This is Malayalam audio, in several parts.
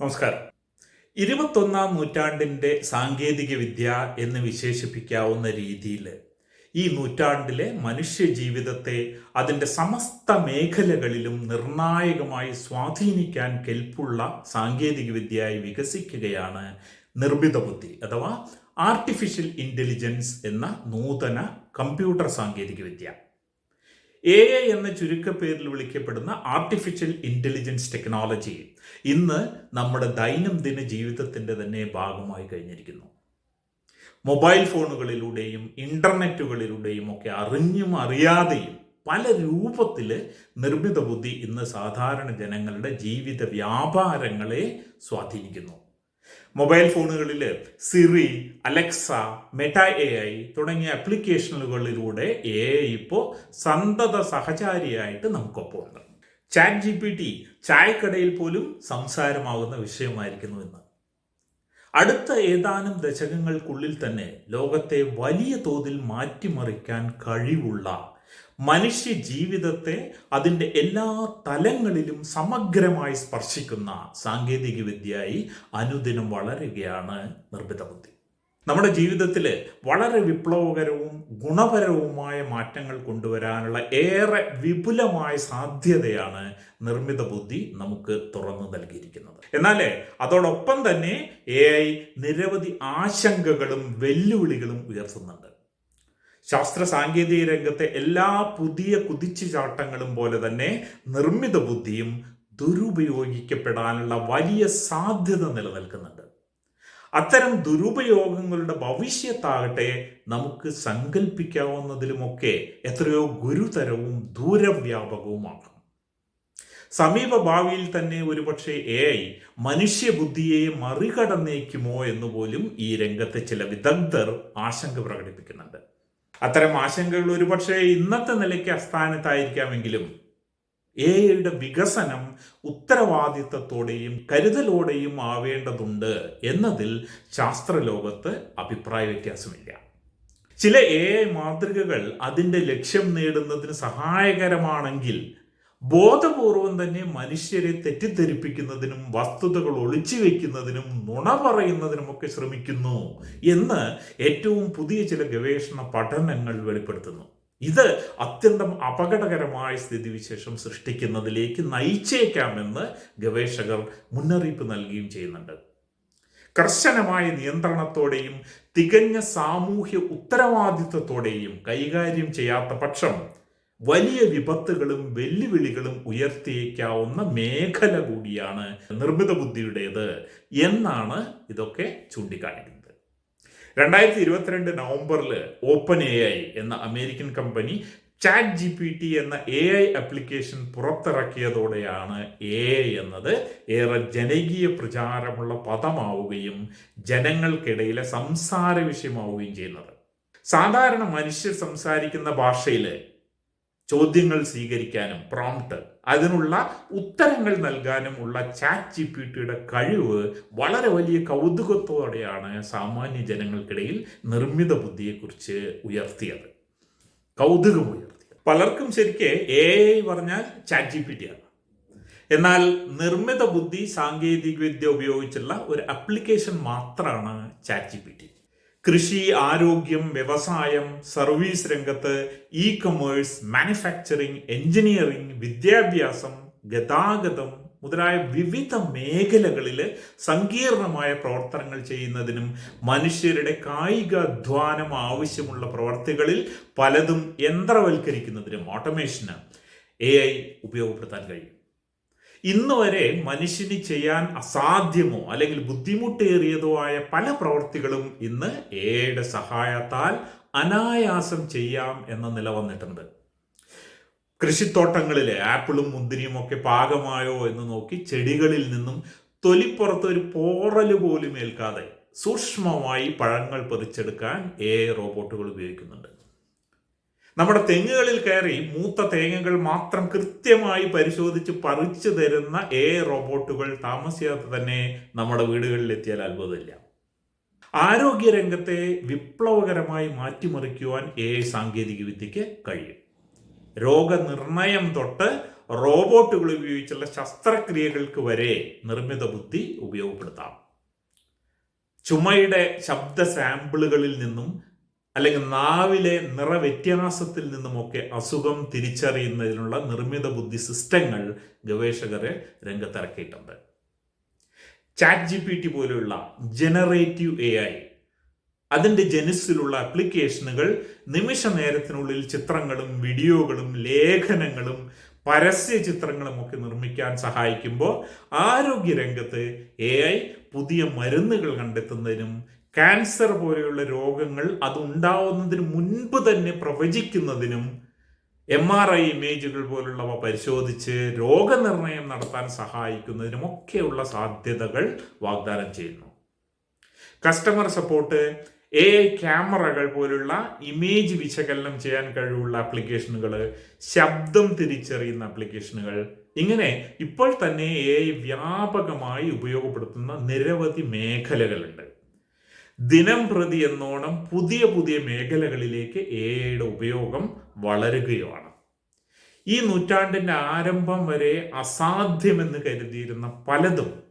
നമസ്കാരം. ഇരുപത്തൊന്നാം നൂറ്റാണ്ടിന്റെ സാങ്കേതിക വിദ്യ എന്ന് വിശേഷിപ്പിക്കാവുന്ന രീതിയിൽ ഈ നൂറ്റാണ്ടിലെ മനുഷ്യ ജീവിതത്തെ അതിന്റെ സമസ്ത മേഖലകളിലും നിർണായകമായി സ്വാധീനിക്കാൻ കെൽപ്പുള്ള സാങ്കേതിക വിദ്യയായി വികസിക്കുകയാണ് നിർമ്മിത ബുദ്ധി അഥവാ ആർട്ടിഫിഷ്യൽ ഇന്റലിജൻസ് എന്ന നൂതന കമ്പ്യൂട്ടർ സാങ്കേതിക വിദ്യ എ ഐ എന്ന ചുരുക്കപ്പേരിൽ വിളിക്കപ്പെടുന്ന ആർട്ടിഫിഷ്യൽ ഇന്റലിജൻസ് ടെക്നോളജി ഇന്ന് നമ്മുടെ ദൈനംദിന ജീവിതത്തിന്റെ തന്നെ ഭാഗമായി കഴിഞ്ഞിരിക്കുന്നു. മൊബൈൽ ഫോണുകളിലൂടെയും ഇന്റർനെറ്റുകളിലൂടെയും ഒക്കെ അറിഞ്ഞും അറിയാതെയും പല രൂപത്തിൽ നിർമ്മിത ബുദ്ധി ഇന്ന് സാധാരണ ജനങ്ങളുടെ ജീവിത വ്യാപാരങ്ങളെ സ്വാധീനിക്കുന്നു. മൊബൈൽ ഫോണുകളിൽ Siri Alexa Meta A I തുടങ്ങിയ ആപ്ലിക്കേഷനുകളിലൂടെ എ ഐ ഇപ്പോൾ സന്തത സഹചാരിയായിട്ട് നമുക്കൊപ്പം ഉണ്ട് ചാറ്റ് ജി പി ടി ചായക്കടയിൽ പോലും സംസാരമാകുന്ന വിഷയമായിരിക്കുന്നു എന്ന് അടുത്ത ഏതാനും ദശകങ്ങൾക്കുള്ളിൽ തന്നെ ലോകത്തെ വലിയ തോതിൽ മാറ്റിമറിക്കാൻ കഴിവുള്ള മനുഷ്യ ജീവിതത്തെ അതിന്റെ എല്ലാ തലങ്ങളിലും സമഗ്രമായി സ്പർശിക്കുന്ന സാങ്കേതിക വിദ്യയായി അനുദിനം വളരുകയാണ് നിർമ്മിത ബുദ്ധി. നമ്മുടെ ജീവിതത്തിൽ വളരെ വിപ്ലവകരവും ഗുണപരവുമായ മാറ്റങ്ങൾ കൊണ്ടുവരാനുള്ള ഏറെ വിപുലമായ സാധ്യതയാണ് നിർമ്മിത ബുദ്ധി നമുക്ക് തുറന്നു നൽകിയിരിക്കുന്നത്. എന്നാൽ അതോടൊപ്പം തന്നെ എ നിരവധി ആശങ്കകളും വെല്ലുവിളികളും ഉയർത്തുന്നുണ്ട്. ശാസ്ത്ര സാങ്കേതിക രംഗത്തെ എല്ലാ പുതിയ കുതിച്ചുചാട്ടങ്ങളും പോലെ തന്നെ നിർമ്മിത ബുദ്ധിയും ദുരുപയോഗിക്കപ്പെടാനുള്ള വലിയ സാധ്യത നിലനിൽക്കുന്നുണ്ട്. അത്തരം ദുരുപയോഗങ്ങളുടെ ഭവിഷ്യത്താകട്ടെ നമുക്ക് സങ്കല്പിക്കാവുന്നതിലുമൊക്കെ എത്രയോ ഗുരുതരവും ദൂരവ്യാപകവുമാണ്. സമീപ ഭാവിയിൽ തന്നെ ഒരുപക്ഷെ എ ഐ മനുഷ്യബുദ്ധിയെ മറികടന്നേക്കുമോ എന്ന് പോലും ഈ രംഗത്തെ ചില വിദഗ്ധർ ആശങ്ക പ്രകടിപ്പിക്കുന്നുണ്ട്. അത്തരം ആശങ്കകൾ ഒരുപക്ഷെ ഇന്നത്തെ നിലയ്ക്ക് അസ്ഥാനത്തായിരിക്കാമെങ്കിലും എ ഐയുടെ വികസനം ഉത്തരവാദിത്തത്തോടെയും കരുതലോടെയും ആവേണ്ടതുണ്ട് എന്നതിൽ ശാസ്ത്രലോകത്ത് അഭിപ്രായ വ്യത്യാസമില്ല. ചില എ ഐ മാതൃകകൾ അതിന്റെ ലക്ഷ്യം നേടുന്നതിന് സഹായകരമാണെങ്കിൽ ബോധപൂർവം തന്നെ മനുഷ്യരെ തെറ്റിദ്ധരിപ്പിക്കുന്നതിനും വസ്തുതകൾ ഒളിച്ചു വയ്ക്കുന്നതിനും നുണ പറയുന്നതിനുമൊക്കെ ശ്രമിക്കുന്നു എന്ന് ഏറ്റവും പുതിയ ചില ഗവേഷണ പഠനങ്ങൾ വെളിപ്പെടുത്തുന്നു. ഇത് അത്യന്തം അപകടകരമായ സ്ഥിതിവിശേഷം സൃഷ്ടിക്കുന്നതിലേക്ക് നയിച്ചേക്കാമെന്ന് ഗവേഷകർ മുന്നറിയിപ്പ് നൽകുകയും ചെയ്യുന്നുണ്ട്. കർശനമായ നിയന്ത്രണത്തോടെയും തികഞ്ഞ സാമൂഹ്യ ഉത്തരവാദിത്വത്തോടെയും കൈകാര്യം ചെയ്യാത്ത പക്ഷം വലിയ വിപത്തുകളും വെല്ലുവിളികളും ഉയർത്തിയേക്കാവുന്ന മേഖല കൂടിയാണ് നിർമ്മിത ബുദ്ധിയുടേത് എന്നാണ് ഇതൊക്കെ ചൂണ്ടിക്കാണിക്കുന്നത്. രണ്ടായിരത്തി ഇരുപത്തിരണ്ട് നവംബറിൽ ഓപ്പൺ എ ഐ എന്ന American company chat G P T എന്ന എ ഐ ആപ്ലിക്കേഷൻ പുറത്തിറക്കിയതോടെയാണ് എ ഐ എന്നത് ഏറെ ജനകീയ പ്രചാരമുള്ള പദമാവുകയും ജനങ്ങൾക്കിടയിലെ സംസാര വിഷയമാവുകയും ചെയ്യുന്നത്. സാധാരണ മനുഷ്യർ സംസാരിക്കുന്ന ഭാഷയിൽ ചോദ്യങ്ങൾ സ്വീകരിക്കാനും പ്രോംപ്റ്റ് അതിനുള്ള ഉത്തരങ്ങൾ നൽകാനും ഉള്ള ചാറ്റ് ജി പി ടിയുടെ കഴിവ് വളരെ വലിയ കൗതുകത്തോടെയാണ് സാമാന്യ ജനങ്ങൾക്കിടയിൽ നിർമ്മിത ബുദ്ധിയെക്കുറിച്ച് ഉയർത്തിയത്. കൗതുകം ഉയർത്തിയത്. പലർക്കും ശരിക്ക് എ ഐ പറഞ്ഞാൽ ചാറ്റ് ജി പി ടി ആണ് എന്നാൽ നിർമ്മിത ബുദ്ധി സാങ്കേതികവിദ്യ ഉപയോഗിച്ചുള്ള ഒരു അപ്ലിക്കേഷൻ മാത്രമാണ് ചാറ്റ് ജി പി ടി കൃഷി ആരോഗ്യം വ്യവസായം സർവീസ് രംഗത്ത് ഇ കൊമേഴ്സ് മാനുഫാക്ചറിംഗ് എഞ്ചിനീയറിംഗ് വിദ്യാഭ്യാസം ഗതാഗതം മുതലായ വിവിധ മേഖലകളിൽ സങ്കീർണമായ പ്രവർത്തനങ്ങൾ ചെയ്യുന്നതിനും മനുഷ്യരുടെ കായികാധ്വാനം ആവശ്യമുള്ള പ്രവർത്തികളിൽ പലതും യന്ത്രവൽക്കരിക്കുന്നതിനും ഓട്ടോമേഷന് എ ഐ ഉപയോഗപ്പെടുത്താൻ കഴിയും. ഇന്ന് വരെ മനുഷ്യന് ചെയ്യാൻ അസാധ്യമോ അല്ലെങ്കിൽ ബുദ്ധിമുട്ടേറിയതോ ആയ പല പ്രവൃത്തികളും ഇന്ന് എയുടെ സഹായത്താൽ അനായാസം ചെയ്യാം എന്ന നില വന്നിട്ടുണ്ട്. കൃഷിത്തോട്ടങ്ങളിലെ ആപ്പിളും മുന്തിരിയും ഒക്കെ പാകമായോ എന്ന് നോക്കി ചെടികളിൽ നിന്നും തൊലിപ്പുറത്ത് ഒരു പോറൽ പോലും ഏൽക്കാതെ സൂക്ഷ്മമായി പഴങ്ങൾ പതിച്ചെടുക്കാൻ എ റോബോട്ടുകൾ ഉപയോഗിക്കുന്നുണ്ട്. നമ്മുടെ തെങ്ങുകളിൽ കയറി മൂത്ത തേങ്ങകൾ മാത്രം കൃത്യമായി പരിശോധിച്ച് പറിച്ചു തരുന്ന എ റോബോട്ടുകൾ താമസിയാതെ തന്നെ നമ്മുടെ വീടുകളിൽ എത്തിയാൽ അത്ഭുതമില്ല. ആരോഗ്യരംഗത്തെ വിപ്ലവകരമായി മാറ്റിമറിക്കുവാൻ എ സാങ്കേതിക വിദ്യക്ക് കഴിയും. രോഗനിർണയം തൊട്ട് റോബോട്ടുകൾ ഉപയോഗിച്ചുള്ള ശസ്ത്രക്രിയകൾക്ക് വരെ നിർമ്മിത ബുദ്ധി ഉപയോഗപ്പെടുത്താം. ചുമയുടെ ശബ്ദ സാമ്പിളുകളിൽ നിന്നും അല്ലെങ്കിൽ നാവിലെ നിറവ്യത്യാസത്തിൽ നിന്നുമൊക്കെ അസുഖം തിരിച്ചറിയുന്നതിനുള്ള നിർമ്മിത ബുദ്ധി സിസ്റ്റങ്ങൾ ഗവേഷകരെ രംഗത്തിറക്കിയിട്ടുണ്ട്. ചാറ്റ് ജി പി ടി പോലെയുള്ള ജനറേറ്റീവ് എ ഐ അതിന്റെ ജനുസിലുള്ള ആപ്ലിക്കേഷനുകൾ നിമിഷ നേരത്തിനുള്ളിൽ ചിത്രങ്ങളും വീഡിയോകളും ലേഖനങ്ങളും പരസ്യ ചിത്രങ്ങളും ഒക്കെ നിർമ്മിക്കാൻ സഹായിക്കുമ്പോൾ ആരോഗ്യരംഗത്ത് എ ഐ പുതിയ മരുന്നുകൾ കണ്ടെത്തുന്നതിനും ക്യാൻസർ പോലെയുള്ള രോഗങ്ങൾ അതുണ്ടാവുന്നതിന് മുൻപ് തന്നെ പ്രവചിക്കുന്നതിനും എം ആർ ഐ ഇമേജുകൾ പോലുള്ളവ പരിശോധിച്ച് രോഗനിർണയം നടത്താൻ സഹായിക്കുന്നതിനുമൊക്കെയുള്ള സാധ്യതകൾ വാഗ്ദാനം ചെയ്യുന്നു. കസ്റ്റമർ സപ്പോർട്ട് എ ഐ ക്യാമറകൾ പോലുള്ള ഇമേജ് വിശകലനം ചെയ്യാൻ കഴിവുള്ള ആപ്ലിക്കേഷനുകൾ ശബ്ദം തിരിച്ചറിയുന്ന ആപ്ലിക്കേഷനുകൾ ഇങ്ങനെ ഇപ്പോൾ തന്നെ എ വ്യാപകമായി ഉപയോഗപ്പെടുത്തുന്ന നിരവധി മേഖലകളുണ്ട്. ദിനം പ്രതി എന്നോണം പുതിയ പുതിയ മേഖലകളിലേക്ക് എ ഐയുടെ ഉപയോഗം വളരുകയാണ്. ഈ നൂറ്റാണ്ടിന്റെ ആരംഭം വരെ അസാധ്യമെന്ന് കരുതിയിരുന്ന പലതും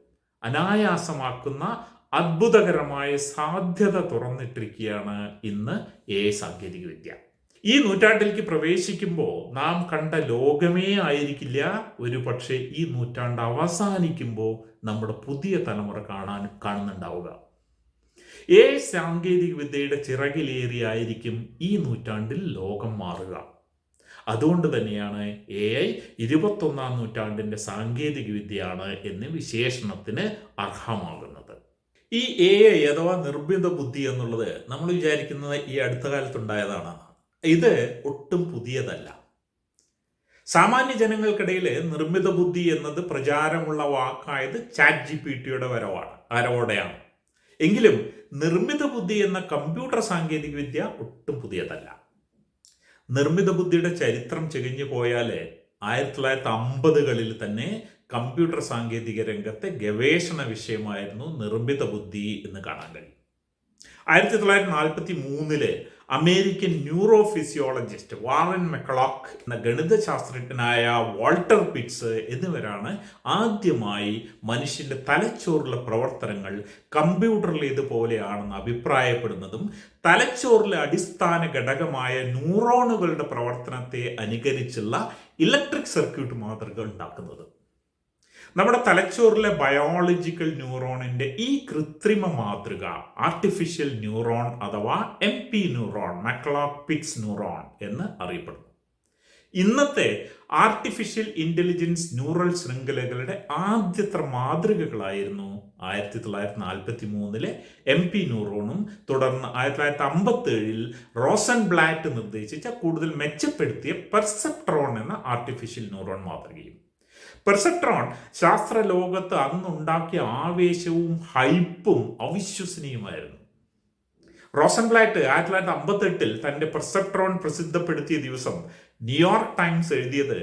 അനായാസമാക്കുന്ന അത്ഭുതകരമായ സാധ്യത തുറന്നിട്ടിരിക്കുകയാണ് ഇന്ന് എ സാങ്കേതികവിദ്യ. ഈ നൂറ്റാണ്ടിലേക്ക് പ്രവേശിക്കുമ്പോൾ നാം കണ്ട ലോകമേ ആയിരിക്കില്ല. ഒരു പക്ഷേ ഈ നൂറ്റാണ്ട് അവസാനിക്കുമ്പോൾ നമ്മുടെ പുതിയ തലമുറ കാണാൻ കാണുന്നുണ്ടാവുക. ഏ സാങ്കേതിക വിദ്യയുടെ ചിറകിലേറിയായിരിക്കും ഈ നൂറ്റാണ്ടിൽ ലോകം മാറുക. അതുകൊണ്ട് തന്നെയാണ് എ ഐ ഇരുപത്തൊന്നാം നൂറ്റാണ്ടിന്റെ സാങ്കേതിക വിദ്യയാണ് എന്ന് വിശേഷണത്തിന് അർഹമാകുന്നത്. ഈ എ ഐ അഥവാ നിർമ്മിത ബുദ്ധി എന്നുള്ളത് നമ്മൾ വിചാരിക്കുന്നത് ഈ അടുത്ത കാലത്തുണ്ടായതാണ്. ഇത് ഒട്ടും പുതിയതല്ല. സാമാന്യ ജനങ്ങൾക്കിടയിൽ നിർമ്മിത ബുദ്ധി എന്നത് പ്രചാരമുള്ള വാക്കായത് ചാറ്റ് ജി പി ടിയുടെ വരവാണ് വരവോടെയാണ്. എങ്കിലും നിർമ്മിത ബുദ്ധി എന്ന കമ്പ്യൂട്ടർ സാങ്കേതിക വിദ്യ ഒട്ടും പുതിയതല്ല. നിർമ്മിത ബുദ്ധിയുടെ ചരിത്രം ചികഞ്ഞു പോയാൽ ആയിരത്തി തൊള്ളായിരത്തി അമ്പതുകളിൽ തന്നെ കമ്പ്യൂട്ടർ സാങ്കേതിക രംഗത്തെ ഗവേഷണ വിഷയമായിരുന്നു നിർമ്മിത ബുദ്ധി എന്ന് കാണാൻ കഴിയും. ആയിരത്തി തൊള്ളായിരത്തി നാൽപ്പത്തി മൂന്നിൽ American neurophysiologist Warren McCulloch എന്ന ഗണിതശാസ്ത്രജ്ഞനായ വാൾട്ടർ പിറ്റ്സ് എന്നിവരാണ് ആദ്യമായി മനുഷ്യന്റെ തലച്ചോറിലെ പ്രവർത്തനങ്ങൾ കമ്പ്യൂട്ടറിലേതുപോലെയാണെന്ന് അഭിപ്രായപ്പെടുന്നതും തലച്ചോറിലെ അടിസ്ഥാന ഘടകമായ ന്യൂറോണുകളുടെ പ്രവർത്തനത്തെ അനുകരിച്ചുള്ള ഇലക്ട്രിക് സർക്യൂട്ട് മാതൃക ഉണ്ടാക്കുന്നത്. നമ്മുടെ തലച്ചോറിലെ ബയോളജിക്കൽ ന്യൂറോണിന്റെ ഈ കൃത്രിമ മാതൃക ആർട്ടിഫിഷ്യൽ ന്യൂറോൺ അഥവാ എം പി ന്യൂറോൺ മക്ലോപിക്സ് ന്യൂറോൺ എന്ന് അറിയപ്പെടുന്നു. ഇന്നത്തെ ആർട്ടിഫിഷ്യൽ ഇന്റലിജൻസ് ന്യൂറൽ ശൃംഖലകളുടെ ആദ്യത്തെ മാതൃകകളായിരുന്നു ആയിരത്തി തൊള്ളായിരത്തി നാൽപ്പത്തി മൂന്നിലെ എം പി ന്യൂറോണും തുടർന്ന് ആയിരത്തി തൊള്ളായിരത്തി അമ്പത്തി ഏഴിൽ റോസൻ ബ്ലാറ്റ് നിർദ്ദേശിച്ച കൂടുതൽ മെച്ചപ്പെടുത്തിയ പെർസെപ്ട്രോൺ എന്ന ആർട്ടിഫിഷ്യൽ ന്യൂറോൺ മാതൃകയും. പെർസെപ്ട്രോൺ ശാസ്ത്ര ലോകത്ത് അന്നുണ്ടാക്കിയ ആവേശവും ഹൈപ്പും അവിശ്വസനീയമായിരുന്നു. റോസൻബ്ലാറ്റ് ആയിരത്തി തൊള്ളായിരത്തി അമ്പത്തെട്ടിൽ തന്റെ പെർസെപ്ട്രോൺ പ്രസിദ്ധപ്പെടുത്തിയ ദിവസം ന്യൂയോർക്ക് ടൈംസ് എഴുതിയത്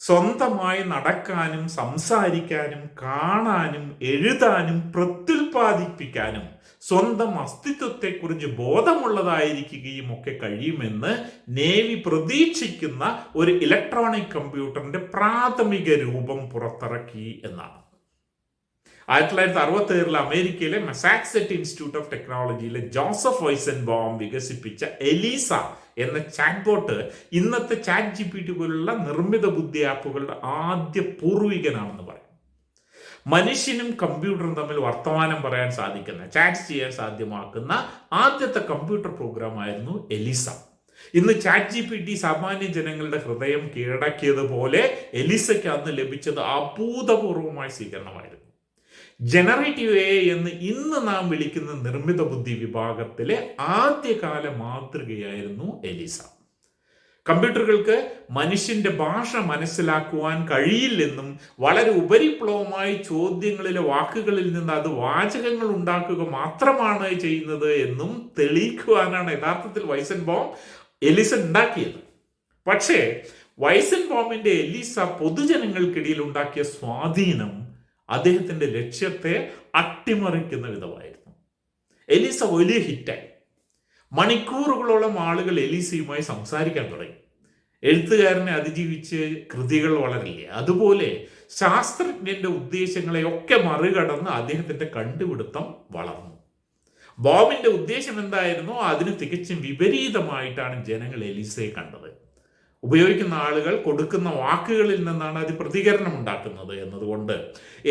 സ്വന്തമായി നടക്കാനും സംസാരിക്കാനും കാണാനും എഴുതാനും പ്രത്യുൽപാദിപ്പിക്കാനും സ്വന്തം അസ്തിത്വത്തെക്കുറിച്ച് ബോധമുള്ളതായിരിക്കുകയും ഒക്കെ കഴിയുമെന്ന് നേവി പ്രതീക്ഷിക്കുന്ന ഒരു ഇലക്ട്രോണിക് കമ്പ്യൂട്ടറിന്റെ പ്രാഥമിക രൂപം പുറത്തിറക്കി എന്നാണ്. ആയിരത്തി തൊള്ളായിരത്തി അറുപത്തി ഏഴിൽ അമേരിക്കയിലെ മെസാക്സെറ്റ് ഇൻസ്റ്റിറ്റ്യൂട്ട് ഓഫ് ടെക്നോളജിയിലെ ജോസഫ് വൈസൻ ബോം വികസിപ്പിച്ച എലീസ എന്ന ചാറ്റ് ബോട്ട് ഇന്നത്തെ ചാറ്റ് ജി പി ടി പോലുള്ള നിർമ്മിത ബുദ്ധി ആപ്പുകളുടെ ആദ്യ പൂർവികനാണെന്ന് പറയും. മനുഷ്യനും കമ്പ്യൂട്ടറും തമ്മിൽ വർത്തമാനം പറയാൻ സാധിക്കുന്ന ചാറ്റ് ചെയ്യാൻ സാധ്യമാക്കുന്ന ആദ്യത്തെ കമ്പ്യൂട്ടർ പ്രോഗ്രാം ആയിരുന്നു എലിസ. ഇന്ന് ചാറ്റ് ജി പി ടി സാമാന്യ ജനങ്ങളുടെ ഹൃദയം കീഴടക്കിയതുപോലെ എലിസയ്ക്ക് അന്ന് ലഭിച്ചത് അഭൂതപൂർവമായ സ്വീകരണമായിരുന്നു. ജനറേറ്റീവ് എ എന്ന് ഇന്ന് നാം വിളിക്കുന്ന നിർമ്മിത ബുദ്ധി വിഭാഗത്തിലെ ആദ്യകാല മാതൃകയായിരുന്നു എലിസ. കമ്പ്യൂട്ടറുകൾക്ക് മനുഷ്യന്റെ ഭാഷ മനസ്സിലാക്കുവാൻ കഴിയില്ലെന്നും വളരെ ഉപരിപ്ലവമായി ചോദ്യങ്ങളിലെ വാക്കുകളിൽ നിന്ന് അത് വാചകങ്ങൾ ഉണ്ടാക്കുക മാത്രമാണ് ചെയ്യുന്നത് എന്നും തെളിയിക്കുവാനാണ് യഥാർത്ഥത്തിൽ വൈസൻ ബോം എലിസ ഉണ്ടാക്കിയത്. പക്ഷേ വൈസൻ ബോമിന്റെ എലിസ പൊതുജനങ്ങൾക്കിടയിൽ ഉണ്ടാക്കിയ സ്വാധീനം അദ്ദേഹത്തിന്റെ ലക്ഷ്യത്തെ അട്ടിമറിക്കുന്ന വിധമായിരുന്നു. എലിസ വലിയ ഹിറ്റായി. മണിക്കൂറുകളോളം ആളുകൾ എലിസയുമായി സംസാരിക്കാൻ തുടങ്ങി. എഴുത്തുകാരനെ അതിജീവിച്ച് കൃതികൾ വളരില്ലേ? അതുപോലെ ശാസ്ത്രജ്ഞന്റെ ഉദ്ദേശങ്ങളെയൊക്കെ മറികടന്ന് അദ്ദേഹത്തിന്റെ കണ്ടുപിടുത്തം വളർന്നു. ബോബിന്റെ ഉദ്ദേശം എന്തായിരുന്നോ? അതിന് തികച്ചും വിപരീതമായിട്ടാണ് ജനങ്ങൾ എലിസയെ കണ്ടത്. ഉപയോഗിക്കുന്ന ആളുകൾ കൊടുക്കുന്ന വാക്കുകളിൽ നിന്നാണ് അത് പ്രതികരണം ഉണ്ടാക്കുന്നത് എന്നതുകൊണ്ട്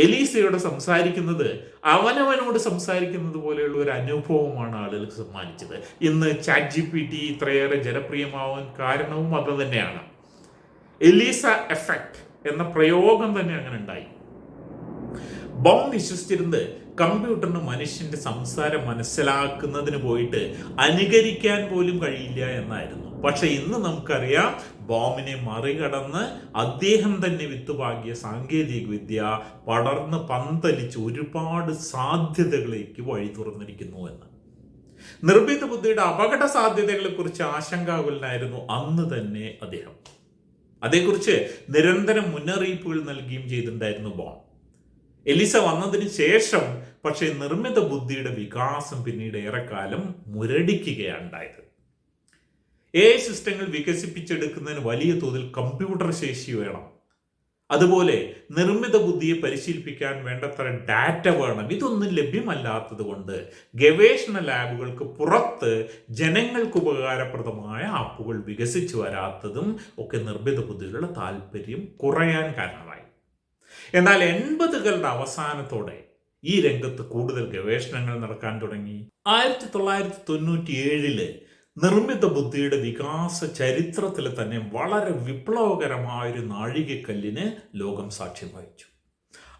എലീസയോട് സംസാരിക്കുന്നത് അവനവനോട് സംസാരിക്കുന്നത് പോലെയുള്ള ഒരു അനുഭവമാണ് ആളുകൾക്ക് സമ്മാനിച്ചത്. ഇന്ന് ചാറ്റ് ജി പി ടി ഇത്രയേറെ ജനപ്രിയമാവാൻ കാരണവും അത് തന്നെയാണ്. എലീസ എഫക്റ്റ് എന്ന പ്രയോഗം തന്നെ അങ്ങനെ ഉണ്ടായി. ബോം വിശ്വസിച്ചിരുന്നത് കമ്പ്യൂട്ടറിന് മനുഷ്യന്റെ സംസാരം മനസ്സിലാക്കുന്നതിന് പോയിട്ട് അനുകരിക്കാൻ പോലും കഴിയില്ല എന്നായിരുന്നു. പക്ഷെ ഇന്ന് നമുക്കറിയാം ബോമിനെ മറികടന്ന് അദ്ദേഹം തന്നെ വിത്തുപാകിയ സാങ്കേതിക വിദ്യ പടർന്ന് പന്തലിച്ച് ഒരുപാട് സാധ്യതകളിലേക്ക് വഴി തുറന്നിരിക്കുന്നു എന്ന്. നിർമ്മിത ബുദ്ധിയുടെ അപകട സാധ്യതകളെ കുറിച്ച് ആശങ്കാകുലനായിരുന്നു അന്ന് തന്നെ അദ്ദേഹം. അതേക്കുറിച്ച് നിരന്തരം മുന്നറിയിപ്പുകൾ നൽകുകയും ചെയ്തിട്ടുണ്ടായിരുന്നു ബോം എലിസ വന്നതിന് ശേഷം പക്ഷേ നിർമ്മിത ബുദ്ധിയുടെ വികാസം പിന്നീട് ഏറെക്കാലം മുരടിക്കുകയുണ്ടായത് എ എ സിസ്റ്റങ്ങൾ വികസിപ്പിച്ചെടുക്കുന്നതിന് വലിയ തോതിൽ കമ്പ്യൂട്ടർ ശേഷി വേണം. അതുപോലെ നിർമ്മിത ബുദ്ധിയെ പരിശീലിപ്പിക്കാൻ വേണ്ടത്ര ഡാറ്റ വേണം. ഇതൊന്നും ലഭ്യമല്ലാത്തത് കൊണ്ട് ഗവേഷണ ലാബുകൾക്ക് പുറത്ത് ജനങ്ങൾക്ക് ഉപകാരപ്രദമായ ആപ്പുകൾ വികസിച്ചു വരാത്തതും ഒക്കെ നിർമ്മിത ബുദ്ധികളുടെ താല്പര്യം കുറയാൻ കാരണമായി. എന്നാൽ എൺപതുകളുടെ അവസാനത്തോടെ ഈ രംഗത്ത് കൂടുതൽ ഗവേഷണങ്ങൾ നടക്കാൻ തുടങ്ങി. ആയിരത്തി തൊള്ളായിരത്തി തൊണ്ണൂറ്റി ഏഴിൽ നിർമ്മിത ബുദ്ധിയുടെ വികാസ ചരിത്രത്തിൽ തന്നെ വളരെ വിപ്ലവകരമായ ഒരു നാഴികക്കല്ലിന് ലോകം സാക്ഷ്യം വഹിച്ചു.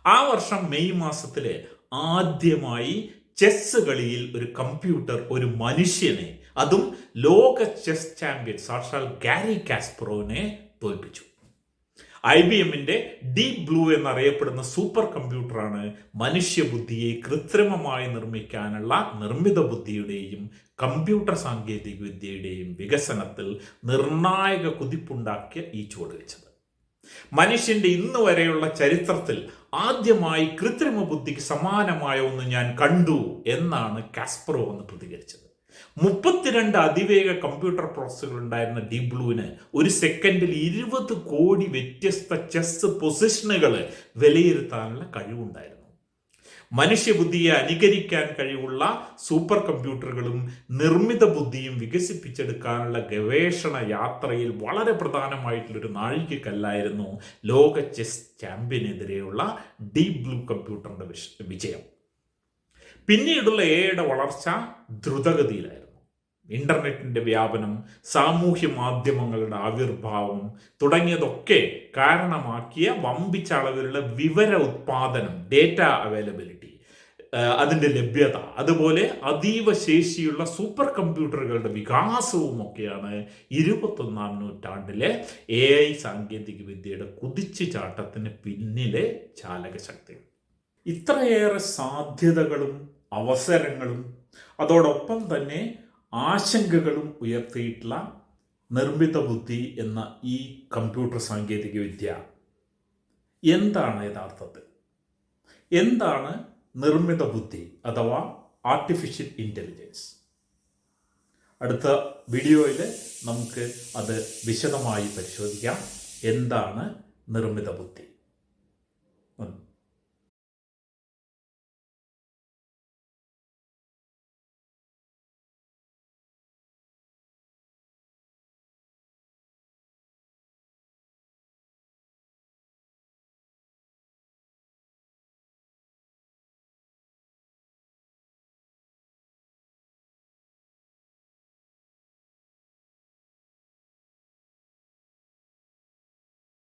ആ വർഷം മെയ് മാസത്തിലെ ആദ്യമായി ചെസ് കളിയിൽ ഒരു കമ്പ്യൂട്ടർ ഒരു മനുഷ്യനെ അതും ലോക ചെസ് ചാമ്പ്യൻ സാക്ഷാൽ ഗാരി കാസ്പ്രോവിനെ തോൽപ്പിച്ചു. ഐ ബി എമ്മിന്റെ ഡീപ് ബ്ലൂ എന്നറിയപ്പെടുന്ന സൂപ്പർ കമ്പ്യൂട്ടറാണ് മനുഷ്യബുദ്ധിയെ കൃത്രിമമായി നിർമ്മിക്കാനുള്ള നിർമ്മിത ബുദ്ധിയുടെയും കമ്പ്യൂട്ടർ സാങ്കേതിക വിദ്യയുടെയും വികസനത്തിൽ നിർണായക കുതിപ്പുണ്ടാക്കിയ ഈ ചുവട് വെച്ചത്. മനുഷ്യന്റെ ഇന്ന് വരെയുള്ള ചരിത്രത്തിൽ ആദ്യമായി കൃത്രിമ ബുദ്ധിക്ക് സമാനമായ ഒന്ന് ഞാൻ കണ്ടു എന്നാണ് കാസ്പറോ എന്ന് പ്രതികരിച്ചത്. മുപ്പത്തിരണ്ട് അതിവേഗ കമ്പ്യൂട്ടർ പ്രോസസ്സുകൾ ഉണ്ടായിരുന്ന ഡീപ് ബ്ലൂവിന് ഒരു സെക്കൻഡിൽ ഇരുപത് കോടി വ്യത്യസ്ത ചെസ് പൊസിഷനുകൾ വിലയിരുത്താനുള്ള കഴിവുണ്ടായിരുന്നു. മനുഷ്യബുദ്ധിയെ അനുകരിക്കാൻ കഴിവുള്ള സൂപ്പർ കമ്പ്യൂട്ടറുകളും നിർമ്മിത ബുദ്ധിയും വികസിപ്പിച്ചെടുക്കാനുള്ള ഗവേഷണ യാത്രയിൽ വളരെ പ്രധാനമായിട്ടുള്ളൊരു നാഴികക്കല്ലായിരുന്നു ലോക ചെസ് ചാമ്പ്യനെതിരെയുള്ള ഡീപ് ബ്ലൂ കമ്പ്യൂട്ടറിന്റെ വിജയം. പിന്നീടുള്ള എയുടെ വളർച്ച ദ്രുതഗതിയിലായിരുന്നു. ഇന്റർനെറ്റിന്റെ വ്യാപനം സാമൂഹ്യ മാധ്യമങ്ങളുടെ ആവിർഭാവം തുടങ്ങിയതൊക്കെ കാരണമാക്കിയ വമ്പിച്ച അളവിലുള്ള വിവര ഉത്പാദനം ഡേറ്റ അവൈലബിലിറ്റി അതിന്റെ ലഭ്യത. അതുപോലെ അതീവ ശേഷിയുള്ള സൂപ്പർ കമ്പ്യൂട്ടറുകളുടെ വികാസവും ഒക്കെയാണ് ഇരുപത്തൊന്നാം നൂറ്റാണ്ടിലെ എ ഐ സാങ്കേതിക വിദ്യയുടെ കുതിച്ചു ചാട്ടത്തിന് പിന്നിലെ ചാലകശക്തി. ഇത്രയേറെ സാധ്യതകളും അവസരങ്ങളും അതോടൊപ്പം തന്നെ ആശങ്കകളും ഉയർത്തിയിട്ടുള്ള നിർമ്മിത ബുദ്ധി എന്ന ഈ കമ്പ്യൂട്ടർ സാങ്കേതിക വിദ്യ എന്താണ് യഥാർത്ഥത്തിൽ? എന്താണ് നിർമ്മിത ബുദ്ധി അഥവാ ആർട്ടിഫിഷ്യൽ ഇന്റലിജൻസ് അടുത്ത വീഡിയോയിൽ നമുക്ക് അത് വിശദമായി പരിശോധിക്കാം. എന്താണ് നിർമ്മിത ബുദ്ധി?